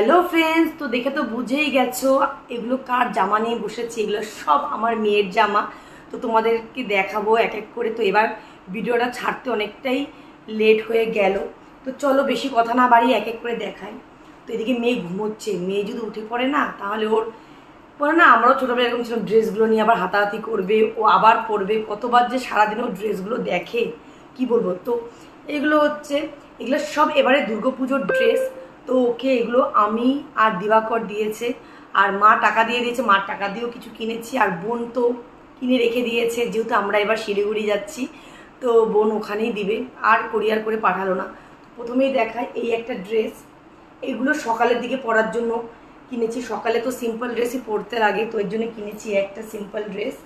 Hello friends তো দেখে তো বুঝেই গেছো, এগুলো কার জামা নিয়ে বসেছি? এগুলো সব আমার মেয়ের জামা। তো তোমাদেরকে দেখাবো এক এক করে। তো এবার ভিডিওটা ছাড়তে অনেকটাই লেট হয়ে গেল। তো চলো বেশি কথা না বাড়ি এক এক করে দেখাই। তো এদিকে মেয়ে ঘুমোচ্ছে। মেয়ে যদি উঠে পড়ে না, তাহলে ওর পরে না আমরাও ছোটোবেলা এরকম ছিলাম, ড্রেসগুলো নিয়ে আবার হাতাহাতি করবে, ও আবার পরবে। কতবার যে সারাদিন ও ড্রেসগুলো দেখে, কি বলব? তো এগুলো হচ্ছে, এগুলো সব এবারে দুর্গাপুজোর ড্রেস। তো ওকে এগুলো আমি আর দিবাকর দিয়েছে। আর মা টাকা দিয়ে দিয়েছে, মার টাকা দিয়েও কিছু কিনেছি। আর বোন তো কিনে রেখে দিয়েছে, যেহেতু আমরা এবার শিলিগুড়ি যাচ্ছি। তো বোন ওখানেই দিবে, আর কোরিয়ার করে পাঠালো না। প্রথমেই দেখায় এই একটা ড্রেস এগুলো সকালের দিকে পরার জন্য কিনেছি। সকালে তো সিম্পল ড্রেসই পরতে লাগে, তো এর জন্য কিনেছি একটা সিম্পল ড্রেস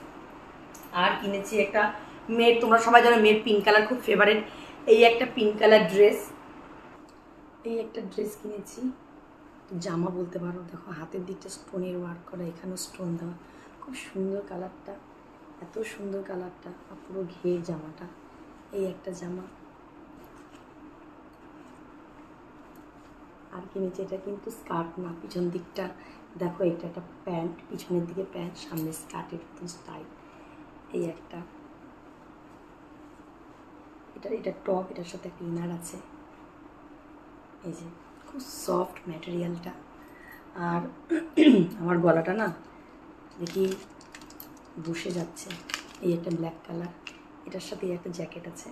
আর কিনেছি একটা মেয়ের, তোমরা সবাই জানো মেয়ের পিঙ্ক কালার খুব ফেভারেট এই একটা পিঙ্ক কালার ড্রেস এই একটা ড্রেস কিনেছি। জামা বলতে পারো, দেখো হাতের দিকটা স্টোনের ওয়ার্ক করা, এখানেও স্টোন দেওয়া। খুব সুন্দর কালারটা এত সুন্দর কালারটা আর পুরো ঘেয়ে জামাটা, এই একটা জামা। আর কিনেছি, এটা কিন্তু স্কার্ট না, পিছন দিকটা, দেখো এটা একটা প্যান্ট, পিছনের দিকে প্যান্ট, সামনে স্কার্টের মতন স্টাইল এই একটা। এটা এটা টপ এটার সাথে একটা ইনার আছে। এই যে, খুব সফট ম্যাটেরিয়ালটা আর আমার গলাটা না, দেখি বসে যাচ্ছে। এই একটা ব্ল্যাক কালার এটার সাথে একটা জ্যাকেট আছে।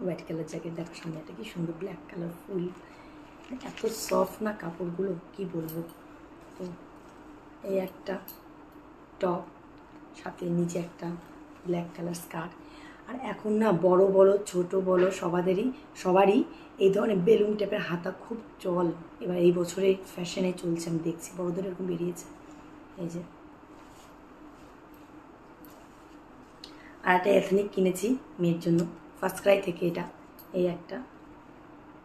হোয়াইট কালার জ্যাকেট দেখো সামনে একটা কি সুন্দর ব্ল্যাক কালার ফুল। এত সফট না কাপড়গুলো, কি বলব? তো এই একটা টপ সাথে নিচে একটা ব্ল্যাক কালার স্কার্ট আর এখন না বড় বড় ছোট বড় সবাদেরই, সবারই এই ধরনের বেলুন টাইপের হাতা খুব চল। এবার এই বছরে ফ্যাশনে চলছে, আমি দেখছি, বড়দের এরকম বেরিয়েছে। এই যে। আর একটা এথনিক কিনেছি মেয়ের জন্য ফার্স্ট ক্রাই থেকে এটা। এই একটা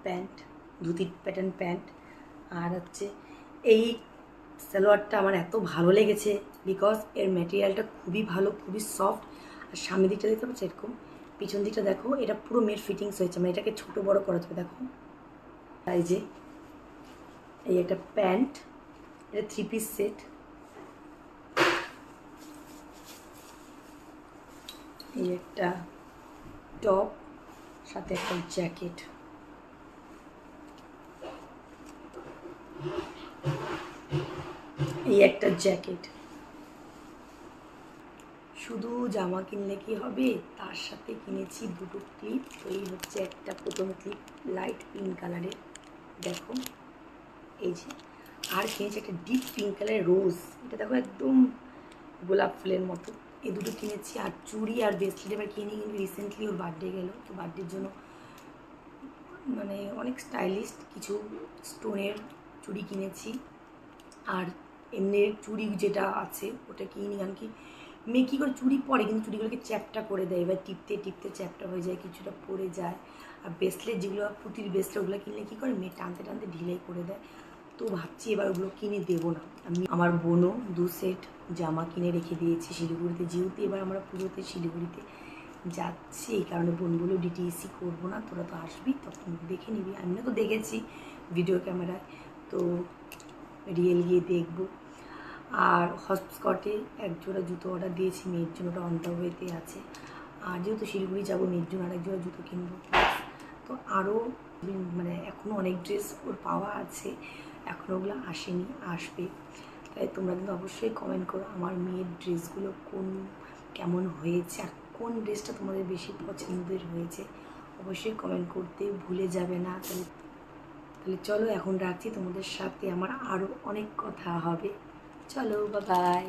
প্যান্ট ধুতির প্যাটার্ন প্যান্ট। আর হচ্ছে এই সালোয়ারটা আমার এত ভালো লেগেছে বিকজ এর ম্যাটেরিয়ালটা খুবই ভালো, খুবই সফট আর সামনের দিকটা দেখতে পাচ্ছি এরকম? পিছন দিকটা দেখো, এটা পুরো মেয়ের ফিটিংস হয়েছে মানে এটাকে ছোটো বড় করা যাবে, দেখো। এই যে, এই একটা প্যান্ট, এটা থ্রি পিস সেট এই একটা টপ, সাথে একটা জ্যাকেট এই একটা জ্যাকেট শুধু জামা কিনলে কি হবে? তার সাথে কিনেছি দুটো ক্লিপ এই হচ্ছে একটা প্রথম ক্লিপ লাইট পিঙ্ক কালারের দেখো, এই যে। আর কিনেছি একটা ডিপ পিঙ্ক কালারের রোজ এটা দেখো একদম গোলাপ ফুলের মতো। এই দুটো কিনেছি। আর চুড়ি আর ব্রেসলেট এবার কিনে কিন্তু রিসেন্টলি ওর বার্থডে গেল। তো বার্থডের জন্য মানে অনেক স্টাইলিশ কিছু স্টোনের চুড়ি কিনেছি। আর এমনি চুড়ি যেটা আছে, ওটা কিনি কারণ কি মেয়ে কী করে চুড়ি পরে, কিন্তু চুড়িগুলোকে চ্যাপটা করে দেয়, এবার টিপতে টিপতে চ্যাপটা হয়ে যায়, কিছুটা পড়ে যায়। আর ব্রেসলেট যেগুলো, পুঁতির ব্রেসলেট ওগুলো কিনলে কী করে, মেয়ে টানতে টানতে ঢিলাই করে দেয়। তো ভাবছি এবার ওগুলো কিনে দেবো না। আমি আমার বোনও দু সেট জামা কিনে রেখে দিয়েছি শিলিগুড়িতে, যেহেতু এবার আমরা পুজোতে শিলিগুড়িতে যাচ্ছি, এই কারণে বোনগুলো ডিটিএসি করব না, তোরা তো আসবি, তখন দেখে নিবি। আমিও তো দেখেছি ভিডিও ক্যামেরায় তো রিয়েল গিয়ে দেখব। আর হটস্কটে এক জোড়া জুতো অর্ডার দিয়েছি, মেয়ের জন্য ওটা অন দ্য ওয়েতে আছে। আর যেহেতু শিলিগুড়ি যাব, মেয়ের জন্য আরেক জোড়া জুতো কিনবো তো আরও মানে এখনও অনেক ড্রেস ওর পাওয়া আছে, এখন ওগুলো আসেনি, আসবে। তাই তোমরা কিন্তু অবশ্যই কমেন্ট করো আমার মেয়ের ড্রেসগুলো কোন, কেমন হয়েছে আর কোন ড্রেসটা তোমাদের বেশি পছন্দের হয়েছে। অবশ্যই কমেন্ট করতে ভুলে যাবে না। তাহলে তাহলে চলো এখন রাখছি। তোমাদের সাথে আমার আরও অনেক কথা হবে। চলো বাই